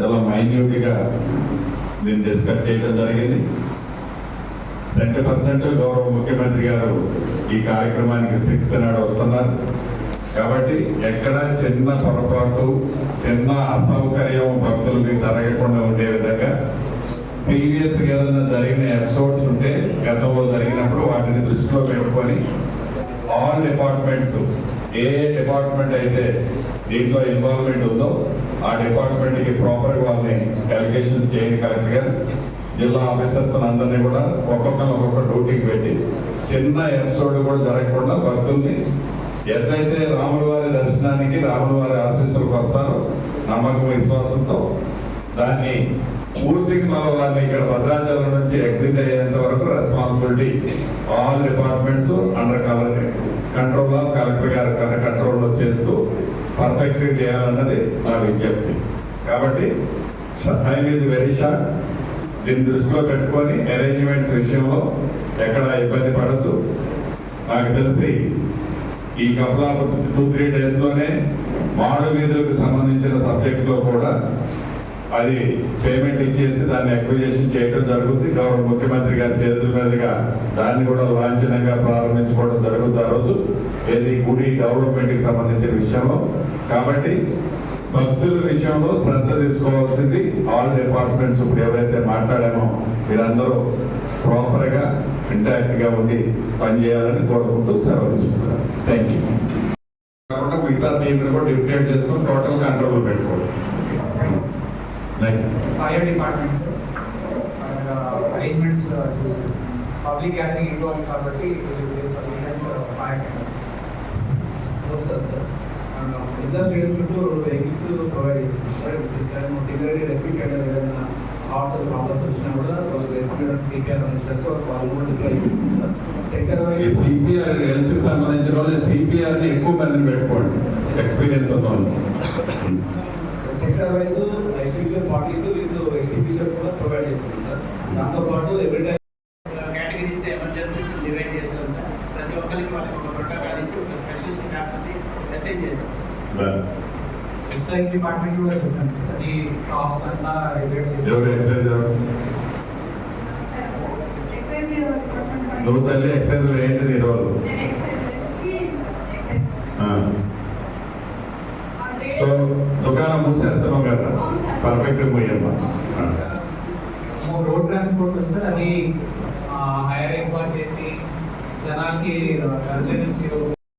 చాలా మైన్యూట్గా నేను డిస్కస్ చేయడం జరిగింది. సెంటర్ పర్సెంట్ గౌరవ ముఖ్యమంత్రి గారు ఈ కార్యక్రమానికి సిక్స్త్ నాడు వస్తున్నారు. కాబట్టి ఎక్కడ చిన్న పొరపాటు చిన్న అసౌకర్యం భక్తులకి జరగకుండా ఉండే విధంగా ప్రీవియస్ ఏదైనా జరిగిన ఎపిసోడ్స్ ఉంటే గతంలో జరిగినప్పుడు వాటిని దృష్టిలో పెట్టుకొని ఆల్ డిపార్ట్మెంట్స్ ఏ డిపార్ట్మెంట్ అయితే దీంట్లో ఇన్వాల్వ్మెంట్ ఉందో ఆ డిపార్ట్మెంట్కి ప్రాపర్ వాళ్ళని అలిగేషన్ చేయండి కరెక్ట్గా జిల్లా ఆఫీసర్స్ అందరినీ కూడా ఒక్కొక్కరు ఒక్కొక్క డ్యూటీకి పెట్టి చిన్న ఎపిసోడ్ కూడా జరగకుండా భక్తుల్ని ఎట్లయితే రాముల వారి దర్శనానికి రాముల వారి ఆశీస్సులకు వస్తారో నమ్మకం విశ్వాసంతో దాన్ని పూర్తిగా మన వారిని ఇక్కడ భద్రాచలం నుంచి ఎగ్జిట్ అయ్యేంత వరకు responsibility all departments under control of collector గారి కంట్రోల్ చేస్తూ పర్ఫెక్ట్ చేయాలన్నది నా విజ్ఞప్తి. కాబట్టి టైం ఇది వెరీ షార్ట్ దీన్ని దృష్టిలో పెట్టుకొని అరేంజ్మెంట్స్ విషయంలో ఎక్కడ ఇబ్బంది పడద్దు. నాకు తెలిసి ఈ కపుల్ టూ త్రీ డేస్లోనే మాడు వీధులకు సంబంధించిన సబ్జెక్ట్లో కూడా అది పేమెంట్ ఇచ్చేసి దాన్ని అక్విజేషన్ చేయడం జరుగుతుంది గౌరవ ముఖ్యమంత్రి గారి చేతుల మీదుగా దాన్ని కూడా లాంఛనంగా ప్రారంభించుకోవడం జరుగుతుంది ఆ రోజు. ఏది గుడి డెవలప్మెంట్కి సంబంధించిన విషయంలో కాబట్టి భక్తుల విషయంలో శ్రద్ధ తీసుకోవాల్సింది ఆల్ డిపార్ట్మెంట్స్ ఇప్పుడు ఎవరైతే మాట్లాడామో వీరందరూ ప్రాపర్గా ఇంటాక్ట్గా ఉండి పనిచేయాలని కోరుకుంటూ సెలవు తీసుకుంటున్నాను. థ్యాంక్ యూ కాకుండా మిగతా టీంని కూడా డిప్యూట్ చేసుకుని టోటల్ కంట్రోల్ పెట్టుకోవాలి. ఫైర్ డిపార్ట్మెంట్స్ అరేంజ్మెంట్స్ చూసి పబ్లిక్ గ్యాదరింగ్ ఎక్కువ ఉంది కాబట్టి ఫైర్ నమస్కారం సార్ స్టేడియం చుట్టూ వెహికల్స్ ప్రొవైడ్ సార్ ఏదైనా హార్ట్ ప్రాబ్లమ్స్ వచ్చినా కూడా వాళ్ళకి రెస్పిటెడ్ సిపిఆర్ అందించడానికి వాళ్ళు కూడా వైజ్ సిపిఆర్ హెల్త్ సంబంధించిన వాళ్ళు సిపిఆర్ని ఎక్కువ మందిని పెట్టుకోండి. ఎక్స్పీరియన్స్ ఉన్న వాళ్ళు sector wise exhibition parties with exhibitions కూడా ప్రొవైడ్ చేస్తుంది సార్ దాంతోపాటు every time categories emergencies divide చేశాం సార్ ప్రతి ఒక్కరికి వాళ్ళకి ఒక ప్రోటోకాల్ ఇచ్చి ఒక స్పెషలిస్ట్ డాక్టర్ని అసైన్ చేశాం ఎక్సైజ్ డిపార్ట్మెంట్ కూడా చెప్పాను సార్ అది స్టాక్స్ అంతా ఎక్సైజ్ ఎవరు? నువ్వు తల్లి ఎక్సైజ్ ఏంటి? దుకాణం మూసేస్తున్నాం కదా. పర్ఫెక్ట్ పోయమ్మా రోడ్ ట్రాన్స్పోర్ట్ సార్ అది హైర్ ఎక్కువ చేసి జనాలకి